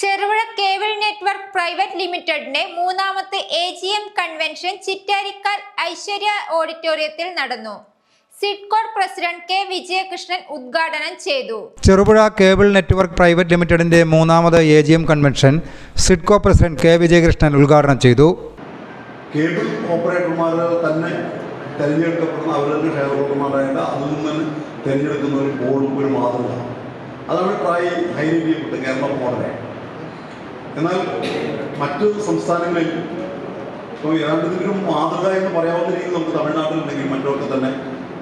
Cherupuzha cable network private ലിമിറ്റഡിന്റെ മൂന്നാമത്തെ A G M convention Chittarikkal Aishwarya ഓഡിറ്റോറിയത്തിൽ നടന്നു. സിഡ്കോർ പ്രസിഡന്റ് കെ വിജയകൃഷ്ണൻ ഉദ്ഘാടനം ചെയ്തു. ചെറുപുഴ കേബിൾ നെറ്റ്വർക്ക് പ്രൈവറ്റ് ലിമിറ്റഡിന്റെ മൂന്നാമത് A G M convention Sidco president K Vijayakrishnan ഉദ്ഘാടനം ചെയ്തു. കേബിൾ ഓപ്പറേറ്റർമാർ തന്നെ തിരഞ്ഞെടുക്കപ്പെടുന്ന അവർ തന്നെ ഷെയർ ഹോൾഡർമാരായിട്ട് അതിൽ നിന്ന് തിരഞ്ഞെടുക്കുന്ന ഒരു ബോർഡും ഒരു മാതൃക അതാണ് ട്രൈ ഹൈലൈറ്റ് ചെയ്യപ്പെട്ടത് കേരള മോഡലെ എന്നാൽ മറ്റു സംസ്ഥാനങ്ങളിൽ ഇപ്പോൾ ഇതിനൊരു മാതൃക എന്ന് പറയാവുന്ന രീതിയിൽ നമുക്ക് തമിഴ്നാട്ടിലുണ്ടെങ്കിൽ മറ്റൊക്കെ തന്നെ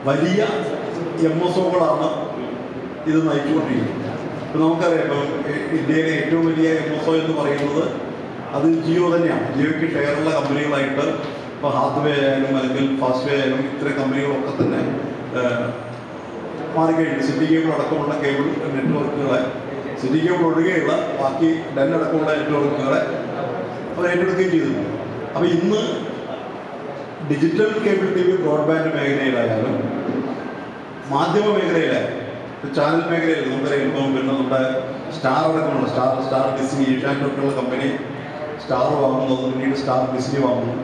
വലിയ എം എസ് ഒകളാണ് ഇത് നയിച്ചുകൊണ്ടിരിക്കുന്നത്. ഇപ്പം നമുക്കറിയാം ഇപ്പം ഇന്ത്യയിലെ ഏറ്റവും വലിയ എം എസ് ഒ എന്ന് പറയുന്നത് അത് ജിയോ തന്നെയാണ്. ജിയോയ്ക്ക് ഷെയറുള്ള കമ്പനികളായിട്ട് ഇപ്പോൾ ഹാത്ത്വേ ആയാലും അല്ലെങ്കിൽ ഫാസ്റ്റ്വേ ആയാലും ഇത്തരം കമ്പനികളൊക്കെ തന്നെ മാറിക്കഴിഞ്ഞു. സിറ്റി കേബിൾ അടക്കമുള്ള കേബിൾ നെറ്റ്വർക്കുകളെ സിറ്റി കേബിൾ ഒഴികെയുള്ള ബാക്കി ഡെന്നടക്കമുള്ള നെറ്റ്വർക്കുകളെ അവർ ഏറ്റെടുക്കുകയും ചെയ്തിട്ടുണ്ട് അപ്പോൾ ഇന്ന് digital cable T V broadband മേഖലയിലായാലും മാധ്യമ മേഖലയിലായാലും ചാനൽ മേഖലയിൽ നമുക്കറിയാം ഇപ്പം പിന്നെ നമ്മുടെ സ്റ്റാർ അടക്കമുള്ള സ്റ്റാർ സ്റ്റാർ ഡിസ്നി ഏഷ്യാനെറ്റൊക്കെയുള്ള കമ്പനി സ്റ്റാർ വാങ്ങുന്നു. പിന്നീട് സ്റ്റാർ ഡിസ്നി വാങ്ങുന്നു.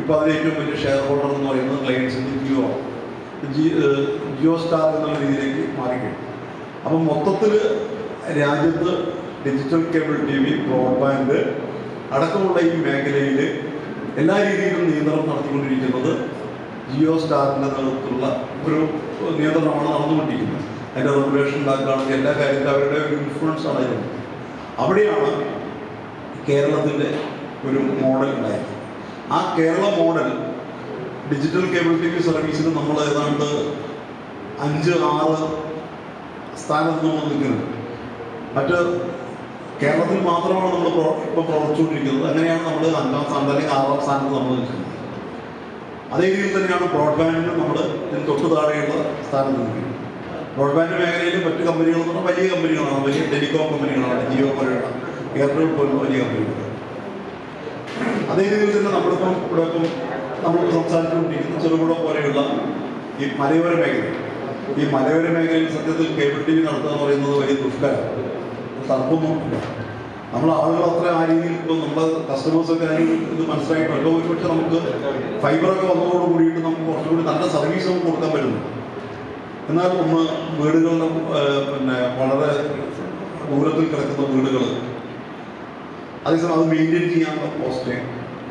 ഇപ്പോൾ അതിൽ ഏറ്റവും വലിയ ഷെയർ ഹോൾഡർ എന്ന് പറയുന്നത് ക്ലയൻസിന്റെ ജിയോ ആണ്. ജിയോ സ്റ്റാർ എന്നുള്ള രീതിയിലേക്ക് മാറിക്കഴിഞ്ഞു. അപ്പം മൊത്തത്തിൽ രാജ്യത്ത് digital cable T V broadband അടക്കമുള്ള ഈ മേഖലയിൽ എല്ലാ രീതിയിലും നിയന്ത്രണം നടത്തിക്കൊണ്ടിരിക്കുന്നത് ജിയോ സ്റ്റാറിന്റെ നേതൃത്വത്തിലുള്ള ഒരു നിയന്ത്രണമാണ് നടന്നുകൊണ്ടിരിക്കുന്നത്. അതിന്റെ റെഗുലേഷൻ ഉണ്ടാക്കുകയാണെങ്കിൽ എല്ലാ കാര്യത്തിലും അവരുടെ ഒരു ഇൻഫ്ലുവൻസ് ആണ് അവിടെയാണ് കേരളത്തിന്റെ ഒരു മോഡൽ ഉണ്ടായത് ആ Kerala model digital cable T V സർവീസിന് നമ്മൾ ഏതാണ്ട് അഞ്ച് ആറ് സ്ഥാനത്ത് നമ്മൾ നിൽക്കുന്നത് മറ്റ് കേരളത്തിൽ മാത്രമാണ് നമ്മൾ ഇപ്പോൾ പ്രവർത്തിച്ചുകൊണ്ടിരിക്കുന്നത്. അങ്ങനെയാണ് നമ്മൾ അഞ്ചാം സ്ഥാനത്ത് അല്ലെങ്കിൽ ആറാം സ്ഥാനത്ത് നമ്മൾ നിൽക്കുന്നത്. അതേ രീതിയിൽ തന്നെയാണ് ബ്രോഡ്ബാൻഡിനും നമ്മൾ ഇതിന് തൊട്ട് താഴെയുള്ള സ്ഥാനത്ത് നിൽക്കുന്നത്. ബ്രോഡ്ബാൻഡ് മേഖലയിൽ മറ്റ് കമ്പനികൾ എന്ന് പറഞ്ഞാൽ വലിയ കമ്പനികളാണ്. വലിയ ടെലികോം കമ്പനികളാണ്. ജിയോ പോലെയുള്ള എയർടെൽ പോലുള്ള വലിയ കമ്പനികൾ. അതേ രീതിയിൽ തന്നെ നമ്മളിപ്പം ഇവിടെ ഇപ്പം നമ്മൾ സംസാരിച്ചുകൊണ്ടിരിക്കുന്ന ചെറുപുഴ പോലെയുള്ള ഈ മലയോര മേഖല. ഈ മലയോര മേഖലയിൽ സത്യത്തിൽ കേബിൾ ടി വി നടത്തുക എന്ന് പറയുന്നത് വലിയ ദുഷ്കരമാണ്. തർക്കമൊന്നുമില്ല നമ്മൾ ആളുകൾ അത്ര ആ രീതിയിൽ ഇപ്പോൾ നമ്മുടെ കസ്റ്റമേഴ്സൊക്കെ രീതിയിൽ ഇത് മനസ്സിലായിട്ടല്ലോ ഒരുപക്ഷെ നമുക്ക് ഫൈബറൊക്കെ വന്നതോട് കൂടിയിട്ട് നമുക്ക് കുറച്ചുകൂടി നല്ല സർവീസ് നമുക്ക് കൊടുക്കാൻ പറ്റുന്നു. എന്നാൽ ഒന്ന് വീടുകളിൽ പിന്നെ വളരെ ദൂരത്തിൽ കിടക്കുന്ന വീടുകൾ അതേസമയം അത് മെയിന്റെയിൻ ചെയ്യാനുള്ള പോസ്റ്റ്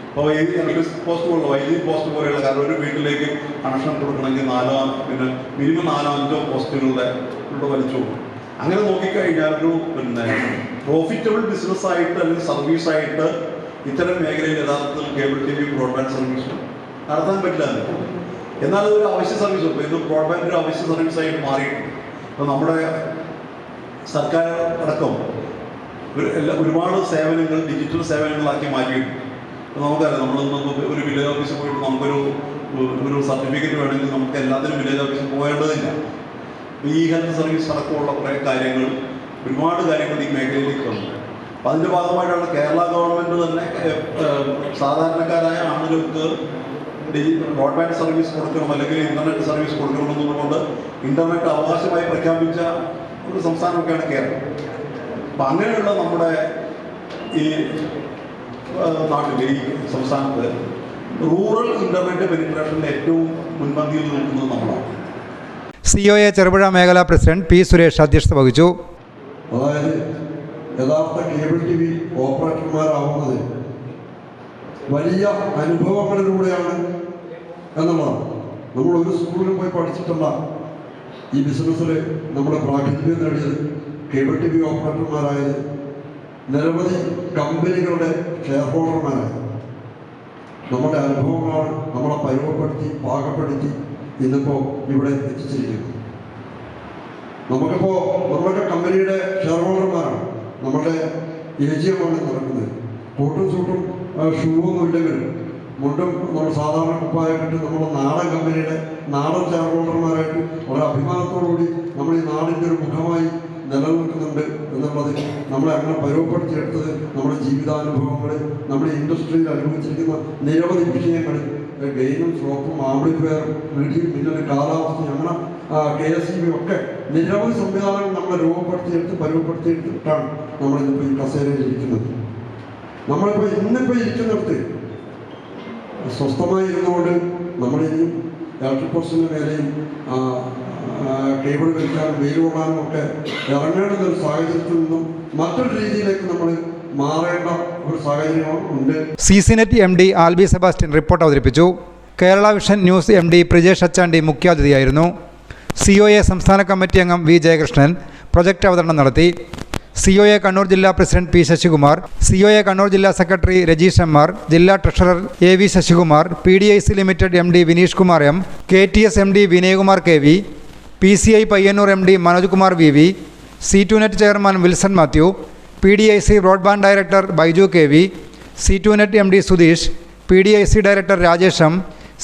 അപ്പോൾ വൈദ്യുതി ഇലക്ട്രിസിറ്റി പോസ്റ്റ് പോലുള്ള വൈദ്യുതി പോസ്റ്റ് പോലെയുള്ള കാരണം ഒരു വീട്ടിലേക്ക് കണക്ഷൻ കൊടുക്കണമെങ്കിൽ നാലോ പിന്നെ മിനിമം നാലോ അഞ്ചോ പോസ്റ്റുകളുടെ ഉള്ള വലിച്ചു കൊടുക്കും അങ്ങനെ നോക്കിക്കഴിഞ്ഞാൽ ഒരു പിന്നെ പ്രോഫിറ്റബിൾ ബിസിനസ് ആയിട്ട് അല്ലെങ്കിൽ സർവീസ് ആയിട്ട് ഇത്തരം മേഖലയിൽ യഥാർത്ഥത്തിൽ cable T V broadband service നടത്താൻ പറ്റില്ല എന്നാൽ അതൊരു അവശ്യ സർവീസ് ഇപ്പോൾ ഇത് ബ്രോഡ്ബാൻഡ് ഒരു അവശ്യ സർവീസായിട്ട് മാറിയിട്ടുണ്ട്. ഇപ്പോൾ നമ്മുടെ സർക്കാർ അടക്കം ഒരുപാട് സേവനങ്ങൾ ഡിജിറ്റൽ സേവനങ്ങളാക്കി മാറ്റിയിട്ടുണ്ട്. ഇപ്പോൾ നമുക്കറിയാം നമ്മൾ ഒരു വില്ലേജ് ഓഫീസിൽ പോയിട്ട് നമുക്കൊരു ഒരു സർട്ടിഫിക്കറ്റ് വേണമെങ്കിൽ നമുക്ക് എല്ലാത്തിനും വില്ലേജ് ഓഫീസിൽ പോകേണ്ടതില്ല. ഈ ഹെൽത്ത് സർവീസ് അടക്കമുള്ള കുറേ കാര്യങ്ങൾ ഒരുപാട് കാര്യങ്ങൾ ഈ മേഖലയിലേക്ക് വന്നു അപ്പം അതിന്റെ ഭാഗമായിട്ടാണ് കേരള ഗവൺമെന്റ് തന്നെ സാധാരണക്കാരായ ആളുകൾക്ക് ബ്രോഡ്ബാൻഡ് സർവീസ് കൊടുക്കണം അല്ലെങ്കിൽ ഇന്റർനെറ്റ് സർവീസ് കൊടുക്കണം എന്നുള്ളതുകൊണ്ട് ഇന്റർനെറ്റ് അവകാശമായി പ്രഖ്യാപിച്ച ഒരു സംസ്ഥാനമൊക്കെയാണ് കേരളം. അപ്പം അങ്ങനെയുള്ള നമ്മുടെ ഈ നാട്ടിലെ ഈ സംസ്ഥാനത്ത് റൂറൽ ഇന്റർനെറ്റ് പെനിട്രേഷന്റെ ഏറ്റവും മുൻപന്തിയിൽ നിൽക്കുന്നത് നമ്മളാണ്. സി ഒ എ ചെറുപുഴ മേഖലാ പ്രസിഡന്റ് പി സുരേഷ് അധ്യക്ഷത വഹിച്ചു. അതായത് യഥാർത്ഥ കേബിൾ ടി വി ഓപ്പറേറ്റർമാരാവുന്നത് വലിയ അനുഭവങ്ങളിലൂടെയാണ് എന്നുള്ളതാണ്. നമ്മൾ ഒരു സ്കൂളിൽ പോയി പഠിച്ചിട്ടുള്ള ഈ ബിസിനസ്സിൽ നമ്മുടെ പ്രാഗൽഭ്യം നേടിയത് കേബിൾ ടി വി ഓപ്പറേറ്റർമാരായത് നിരവധി കമ്പനികളുടെ ഷെയർ ഹോൾഡർമാരായത് നമ്മുടെ അനുഭവങ്ങളാണ് നമ്മളെ പരുവപ്പെടുത്തി പാകപ്പെടുത്തി ഇന്നിപ്പോൾ ഇവിടെ എത്തിച്ചിരിക്കുന്നു. നമുക്കിപ്പോൾ നമ്മുടെ കമ്പനിയുടെ ഷെയർ ഹോൾഡർമാരാണ് നമ്മുടെ ഏജിയമാണ് നടക്കുന്നത്. കോട്ടും സൂട്ടും ഷൂവൊന്നും ഇല്ലെങ്കിൽ മുണ്ടും നമ്മൾ സാധാരണ കുപ്പായിട്ട് നമ്മുടെ നാടൻ കമ്പനിയുടെ നാടൻ ഷെയർ ഹോൾഡർമാരായിട്ട് വളരെ അഭിമാനത്തോടുകൂടി നമ്മൾ ഈ നാടിന്റെ ഒരു മുഖമായി നിലനിൽക്കുന്നുണ്ട് എന്നുള്ളത് നമ്മളെ അങ്ങനെ പരുവപ്പെടുത്തിയെടുത്തത് നമ്മുടെ ജീവിതാനുഭവങ്ങൾ നമ്മുടെ ഇൻഡസ്ട്രിയിൽ അനുഭവിച്ചിരിക്കുന്ന നിരവധി വിഷയങ്ങൾ ഗെയിനും സ്ലോപ്പും ആംബ്ലിഫയറും വീട്ടിൽ പിന്നെ കാലാവസ്ഥയും അങ്ങനെ കെ എസ് ഇ ബി ഒക്കെ നിരവധി സംവിധാനങ്ങൾ നമ്മൾ രൂപപ്പെടുത്തിയെടുത്ത് പരുവപ്പെടുത്തിയെടുത്തിട്ടാണ് നമ്മളിന്നിപ്പോൾ ഈ കസേരയിൽ ഇരിക്കുന്നത്. നമ്മളിപ്പോൾ ഇന്നിപ്പോൾ ഇരിക്കുന്നിടത്ത് സ്വസ്ഥമായി ഇരുന്നുകൊണ്ട് നമ്മളിനിയും ഇലക്ട്രിക് പോസ്റ്റിന്റെ മേലെയും കേബിൾ വലിക്കാനും വെയിൽ കൊള്ളാനും ഒക്കെ ഇറങ്ങേണ്ടുന്ന ഒരു സാഹചര്യത്തിൽ നിന്നും മറ്റൊരു രീതിയിലേക്ക് നമ്മൾ മാറേണ്ട ഒരു C C net M D Alby Sebastian report അവതരിപ്പിച്ചു. Kerala vision news M D Prajesh Achandi മുഖ്യാതിഥിയായിരുന്നു. C O A സംസ്ഥാന കമ്മിറ്റി അംഗം വി ജയകൃഷ്ണൻ പ്രൊജക്ട് അവതരണം നടത്തി. സി ഒ എ കണ്ണൂർ ജില്ലാ president P Sasikumar C O A Kannur ജില്ലാ secretary Rajeesh M R ജില്ലാ treasurer A V Sasikumar P D I C limited M D Vineesh Kumar M K T S M D Vinayakumar K V P C I Payyannur M D Manoj Kumar V V C two net chairman Wilson Mathew P D I C broadband director Baiju K V C two net M D Sudheesh P D I C director രാജേഷം M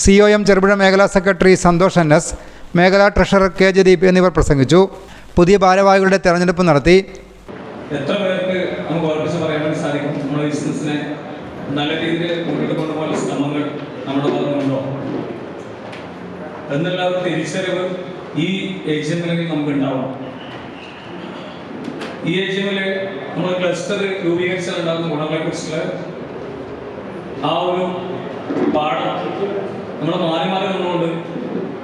C O M Cherupuzha മേഖലാ secretary Santhosh N S മേഖലാ treasurer K Jadeep എന്നിവർ പ്രസംഗിച്ചു. പുതിയ ഭാരവാഹികളുടെ തെരഞ്ഞെടുപ്പ് നടത്തി. എത്ര പേർക്ക് നമുക്ക് ഉറപ്പിച്ച് പറയാൻ സാധിക്കും? നമ്മുടെ ബിസിനസ്സിനെ നല്ല രീതിയിൽ മുന്നോട്ട് കൊണ്ടുപോകാനുള്ള ശ്രമങ്ങൾ നമ്മുടെ ഭാഗത്തുനിന്നുണ്ടോ എന്നുള്ള തിരിച്ചറിവ് ഈ ഏജിയമ്മിൽ നമുക്ക് ഉണ്ടാവണം. ഈ ഏജിയമ്മിൽ നമ്മൾ ക്ലസ്റ്റർ ഗുണങ്ങളെ കുറിച്ചുള്ള ആ ഒരു പാഠം നമ്മൾ മാറി മാറി നിന്നുകൊണ്ട്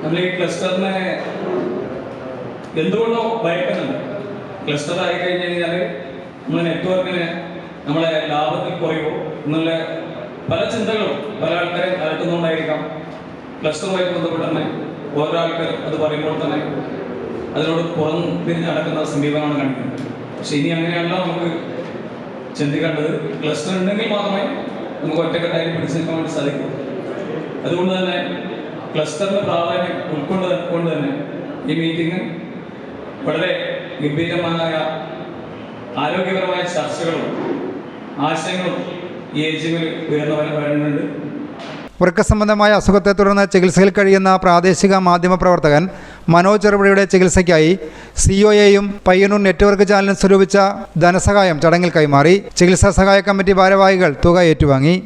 നമ്മൾ ഈ ക്ലസ്റ്ററിനെ എന്തുകൊണ്ടോ ഭയക്കുന്നുണ്ട്? ക്ലസ്റ്റർ ആയി കഴിഞ്ഞു കഴിഞ്ഞാൽ നമ്മുടെ നെറ്റ്വർക്കിന് നമ്മളെ ലാഭത്തിൽ കുറയുമോ എന്നുള്ള പല ചിന്തകളും പല ആൾക്കാരെ അലട്ടുന്നുകൊണ്ടായിരിക്കാം ക്ലസ്റ്ററുമായി ബന്ധപ്പെട്ട് തന്നെ ഓരോ ആൾക്കാർ അത് പറയുമ്പോൾ തന്നെ അതിനോട് പുറം തിരിഞ്ഞ് നടക്കുന്ന സമീപനമാണ് കാണിക്കുന്നത് പക്ഷെ ഇനി അങ്ങനെയല്ല നമുക്ക് ചിന്തിക്കേണ്ടത് ക്ലസ്റ്റർ ഉണ്ടെങ്കിൽ മാത്രമേ നമുക്ക് ഒറ്റക്കെട്ടായി പിടിച്ചു നിൽക്കാൻ വേണ്ടി സാധിക്കൂ. അതുകൊണ്ട് തന്നെ ക്ലസ്റ്ററിന്റെ പ്രാധാന്യം ഉൾക്കൊണ്ട് കൊണ്ട് തന്നെ ഈ മീറ്റിംഗ് വളരെ ഗംഭീരമായ ആരോഗ്യപരമായ ചർച്ചകളും ആശയങ്ങളും ഈ ഏജിങ്ങിൽ ഉയർന്നവരെ വര- വരുന്നുണ്ട് വൃക്ക സംബന്ധമായ അസുഖത്തെ തുടർന്ന് ചികിത്സയിൽ കഴിയുന്ന പ്രാദേശിക മാധ്യമ പ്രവർത്തകൻ മനോജ് ചെറുപുഴയുടെ ചികിത്സയ്ക്കായി സി ഒ എയും പയ്യന്നൂർ നെറ്റ്വർക്ക് ചാനലും സ്വരൂപിച്ച ധനസഹായം ചടങ്ങിൽ കൈമാറി. ചികിത്സാ സഹായ കമ്മിറ്റി ഭാരവാഹികൾ തുക ഏറ്റുവാങ്ങി.